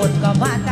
คนก็มา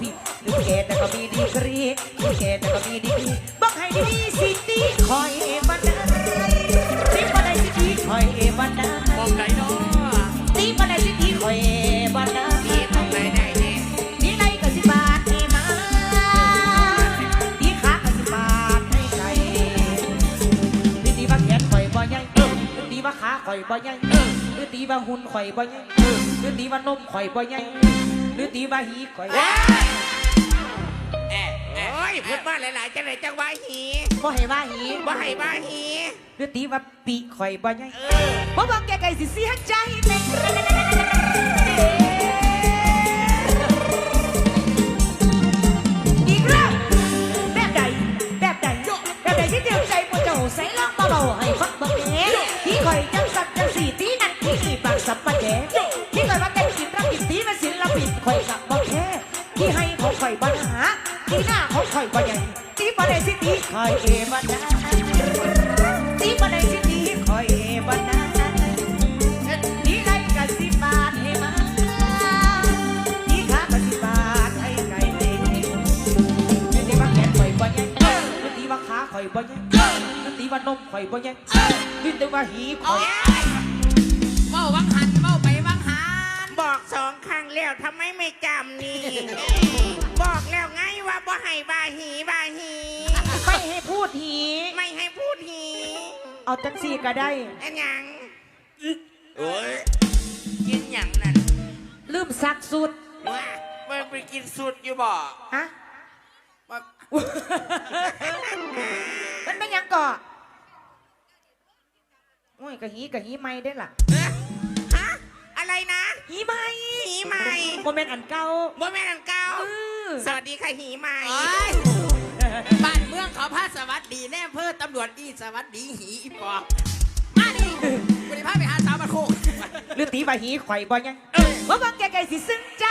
พี่หรือแกแต่ก็มีดีกรีหรือแกแต่ก็มีดีกรีบอกให้ดีสิตีคอยบันดาลตีบันได้สิตีคอยบันดาลมองไหนเนาะตีบันได้สิตีคอยบันดาลดีตรงไหนไหนเนี่ยมีไรก็สิบาทให้มาดีขาก็สิบาทให้ไก่หรือตีว่าแขนข่อยบ่ใหญ่หรือตีว่าขาข่อยบ่ใหญ่หรือตีว่าหุ่นข่อยบ่ใหญ่หรือตีว่านมข่อยบ่ใหญ่ หรือตีว่าหีข่อยเอ๊ะโอ้ยพูดมาหลายๆจังเลยจังว่าหีบ่ให้ว่าหีว่าให้ว่าหีหรือตีว่าปีกข่อยบ่ใหญ่เออบ่บอกแกไก่สิเสียใจแน่อีกรอบแบบใดแบบใดแบบใดที่เดียวใจพวกเจ้าใส่ลองมาเบาให้ฟังเบิ่งแห ที่บ่ได้สิตีข่อยเอบ่ได้ที่บ่ได้สิตีข่อยเอบ่ได้นี่ไรกะสิบาทให้มานี่ขากะสิบาทให้ไก่เด็กนี่ตีว่าแขนข่อยบ่ยังนี่ตีว่าขาข่อยบ่ยังนี่ตีว่านมข่อยบ่ยังนี่ตีว่าหีข่อยยเมาวังหัน บอกสองครั้งแล้วทำไมไม่จำนี่ บอกแล้วไงว่าบ่ให้บาหีบาหี ไม่ให้พูดหีไม่ให้พูดหีเอาจังสี่ก็ได้ อันหยังโอ้ยกินหยังนั่นลืมซักสุดว่ามันไปกินสุดอยู่บ่ฮะว่ามันเป็นหยังก่อโอ้ยกะหีกะหีไม่ได้ล่ะเอ๊ะฮะอะไรนะ หีไม่หีใหม่โมเมนต์อันเก่าบ่แม่นอันเก่าเออสวัสดีค่ะหีใหม่บ้านเมืองเขาพาสวัสดีแน่เพื่อตำรวจอีสวัสดีหีอีปอบมาดิบริพาไปหาสาวมาโคก หรือตีว่าหีข่อยบ่ยังว่าบางแกไก่สิซึ้งใจ